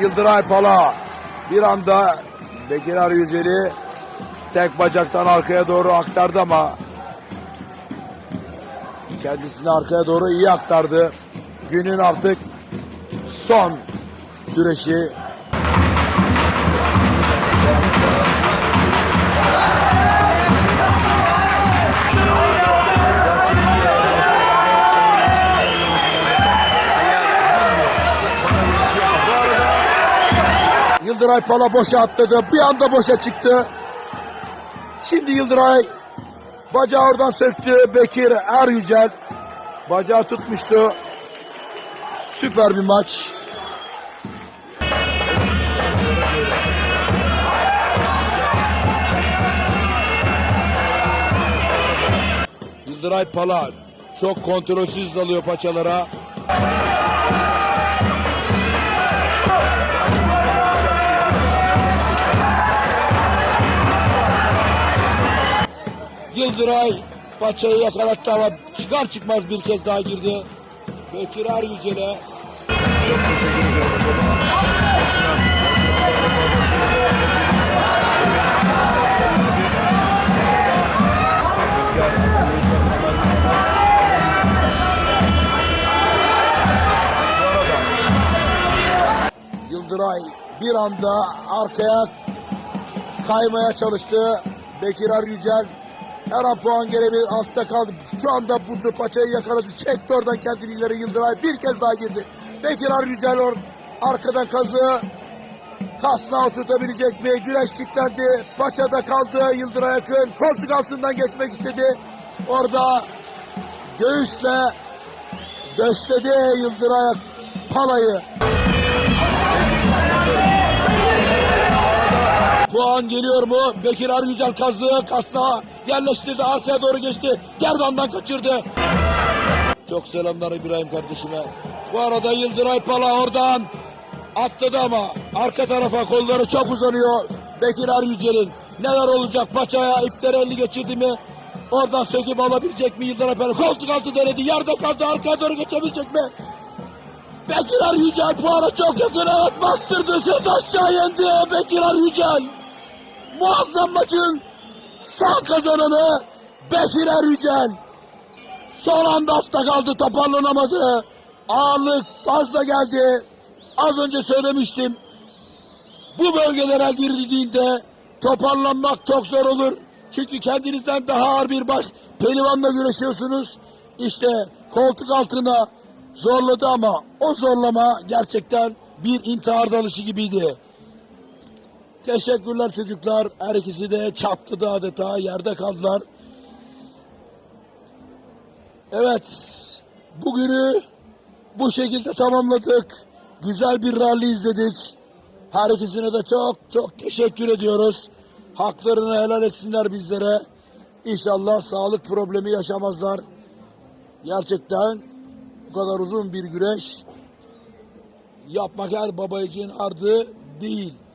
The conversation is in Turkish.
Yıldıray Pala bir anda Bekir Aryücel'i tek bacaktan arkaya doğru aktardı ama kendisini arkaya doğru iyi aktardı. Günün artık son güreşi Yıldıray Pala boşa atladı. Bir anda boşa çıktı. Şimdi Yıldıray bacağı oradan söktü. Bekir Er Yücel bacağı tutmuştu. Süper bir maç. Yıldıray Pala çok kontrolsüz dalıyor paçalara. Yıldıray paçayı yakalattı ama çıkar çıkmaz bir kez daha girdi. Bekir Er Yücel'e Yıldıray bir anda arkaya kaymaya çalıştı. Bekir Er Yücel her an puan gelebilir altta kaldı. Şu anda burada paçayı yakaladı. Çekti oradan kendini ileri Yıldıray bir kez daha girdi. Bekir Er Yücel or arkadan kazı kasna oturtabilecek mi? Güneş kilitlendi. Paçada kaldı Yıldıray yakın. Koltuk altından geçmek istedi. Orada göğüsle döşledi Yıldıray palayı. Puan geliyor mu? Bekir Argüzel kazığı kasna yerleştirdi. Arkaya doğru geçti. Gerdan'dan kaçırdı. Çok selamlar İbrahim kardeşime. Bu arada Yıldıray Pala oradan atladı ama arka tarafa kolları çok uzanıyor. Bekir Argüzel'in neler olacak paçaya ipleri elini geçirdi mi? Oradan söküp alabilecek mi Yıldıray Pala? Koltuk altı denedi. Yerde kaldı. Arkaya doğru geçebilecek mi? Bekir Yücel puana çok yakın. Evet bastırdı. Sırt aşağı yendi. Bekir Yücel. Muazzam maçın sağ kazananı Bekir Er Yücel. Son anda altta kaldı. Toparlanamadı. Ağırlık fazla geldi. Az önce söylemiştim. Bu bölgelere girildiğinde toparlanmak çok zor olur. Çünkü kendinizden daha ağır bir baş pehlivanla güreşiyorsunuz. İşte koltuk altına zorladı ama o zorlama gerçekten bir intihar dalışı gibiydi. Teşekkürler çocuklar. Her ikisi de çatladı adeta. Yerde kaldılar. Evet. Bugünü bu şekilde tamamladık. Güzel bir rally izledik. Her ikisine de çok çok teşekkür ediyoruz. Haklarını helal etsinler bizlere. İnşallah sağlık problemi yaşamazlar. Gerçekten bu kadar uzun bir güreş yapmak her babayıcının ardı değil.